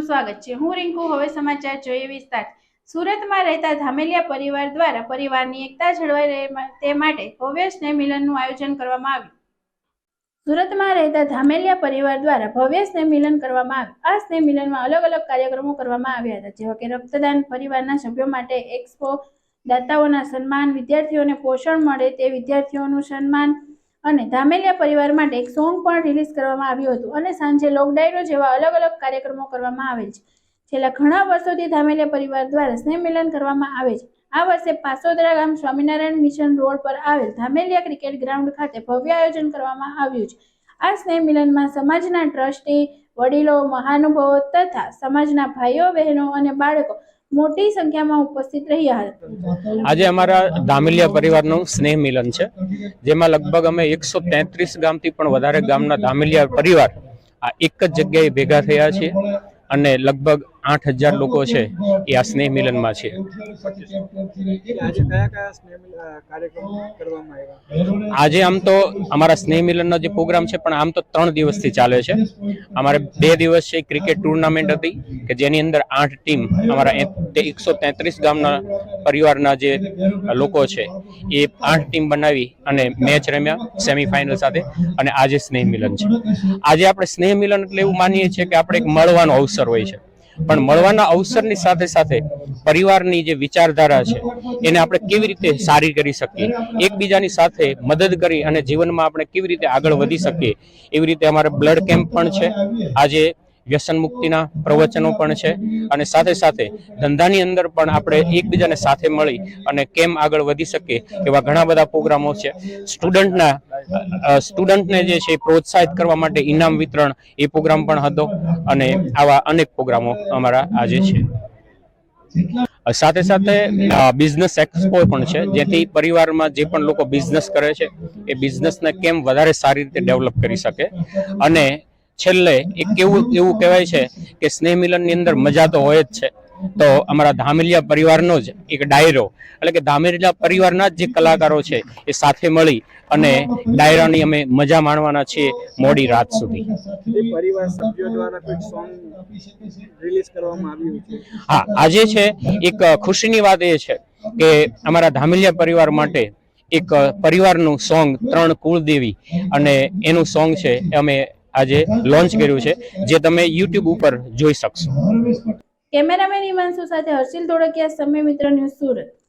આપનું સ્વાગત છે. હું રિંકુ, હવે સમાચાર જોઈએ વિસ્તાર. સુરતમાં રહેતા ધામેલિયા પરિવાર દ્વારા પરિવારની એકતા જળવાઈ રહે તે માટે ભવ્ય સ્નેહ મિલનનું આયોજન કરવામાં આવ્યું. સુરતમાં રહેતા ધામેલિયા પરિવાર દ્વારા ભવ્ય સ્નેહ મિલન કરવામાં આવ્યું. આ સ્નેહ મિલનમાં અલગ અલગ કાર્યક્રમો કરવામાં આવ્યા હતા, જેવા કે રક્તદાન પરિવારના સભ્યો માટે એક્સપો, દાતાઓના સન્માન, વિદ્યાર્થીઓને પોષણ મળે તે વિદ્યાર્થીઓનું સન્માન અને ધામેલિયા પરિવાર માટે એક સોંગ પણ રિલીઝ કરવામાં આવ્યું હતું અને સાંજે લોકડાયરો જેવા અલગ અલગ કાર્યક્રમો કરવામાં આવે છે. છેલ્લા ઘણા વર્ષોથી ધામેલિયા પરિવાર દ્વારા સ્નેહ મિલન કરવામાં આવે છે. આ વર્ષે પાસોદરા ગામ સ્વામિનારાયણ મિશન રોડ પર આવેલ ધામેલિયા ક્રિકેટ ગ્રાઉન્ડ ખાતે ભવ્ય આયોજન કરવામાં આવ્યું છે. આ સ્નેહ મિલનમાં સમાજના ટ્રસ્ટી, વડીલો, મહાનુભાવો તથા સમાજના ભાઈઓ, બહેનો અને બાળકો મોટી સંખ્યામાં ઉપસ્થિત રહ્યા હતા. આજે અમારા ધામેલિયા પરિવારનું સ્નેહ મિલન છે, જેમાં લગભગ અમે એકસો તેત્રીસ ગામથી પણ વધારે ગામના ધામેલિયા પરિવાર આ એક જ જગ્યાએ ભેગા થયા છીએ અને લગભગ આઠ હજાર લોકો છે એ આ સ્નેહ મિલનમાં છે. આજે આમ તો અમારા સ્નેહ મિલનનો જે પ્રોગ્રામ છે પણ આમ તો ત્રણ દિવસથી ચાલે છે. અમારે બે દિવસ છે ક્રિકેટ ટુર્નામેન્ટ હતી કે જેની અંદર આઠ ટીમ અમારા એકસો તેત્રીસ ગામના પરિવારના જે લોકો છે એ આઠ ટીમ બનાવી અને મેચ રમ્યા સેમીફાઇનલ સાથે અને આજે સ્નેહ મિલન છે. આજે આપણે સ્નેહ મિલન એટલે એવું માનીએ છીએ કે આપણે એક મળવાનો અવસર હોય છે. પણ મળવાના અવસરની સાથે સાથે પરિવારની જે વિચારધારા છે, એને આપણે કેવી રીતે સારી કરી શકીએ? એકબીજાની સાથે મદદ કરી અને જીવનમાં આપણે કેવી રીતે આગળ વધી શકીએ? એવી રીતે અમારે બ્લડ કેમ્પ પણ છે. આજે વ્યસન મુક્તિના પ્રવચનો પણ છે. અને સાથે સાથે ધંધાની અંદર પણ આપણે એકબીજાને સાથે મળી અને કેમ આગળ વધી શકીએ એવા ઘણા બધા પ્રોગ્રામો છે. સ્ટુડન્ટના સ્ટુડન્ટને જે છે પ્રોત્સાહિત કરવા માટે ઇનામ વિતરણ એ પ્રોગ્રામ પણ હતો અને આવા અનેક પ્રોગ્રામો અમારા આજે છે. સાથે સાથે બિઝનેસ એક્સપો પણ છે. જેથી પરિવારમાં જે પણ લોકો બિઝનેસ કરે છે એ બિઝનેસને કેમ વધારે સારી રીતે ડેવલપ કરી શકે અને છેલ્લે એક એવું એવું કહેવાય છે કે સ્નેહ મિલનની અંદર મજા તો હોય જ છે. તો અમારા ધામેલિયા પરિવારનો જ એક ડાયરો એટલે કે ધામેલિયા પરિવારના જ જે કલાકારો છે એ સાથે મળી અને ડાયરાની અમે મજા માણવાના છીએ મોડી રાત સુધી. હા આજે છે એક ખુશીની વાત એ છે કે અમારા ધામેલિયા પરિવાર માટે એક પરિવારનું સોંગ ત્રણ કુળદેવી અને એનું સોંગ છે અમે આજે લોન્ચ કર્યું છે, જે તમે યુટ્યુબ ઉપર જોઈ શકશો. કેમેરામેન હિમાંશુ સાથે હર્ષિલ ધોળકિયા, સમય મિત્ર ન્યૂઝ સુરત.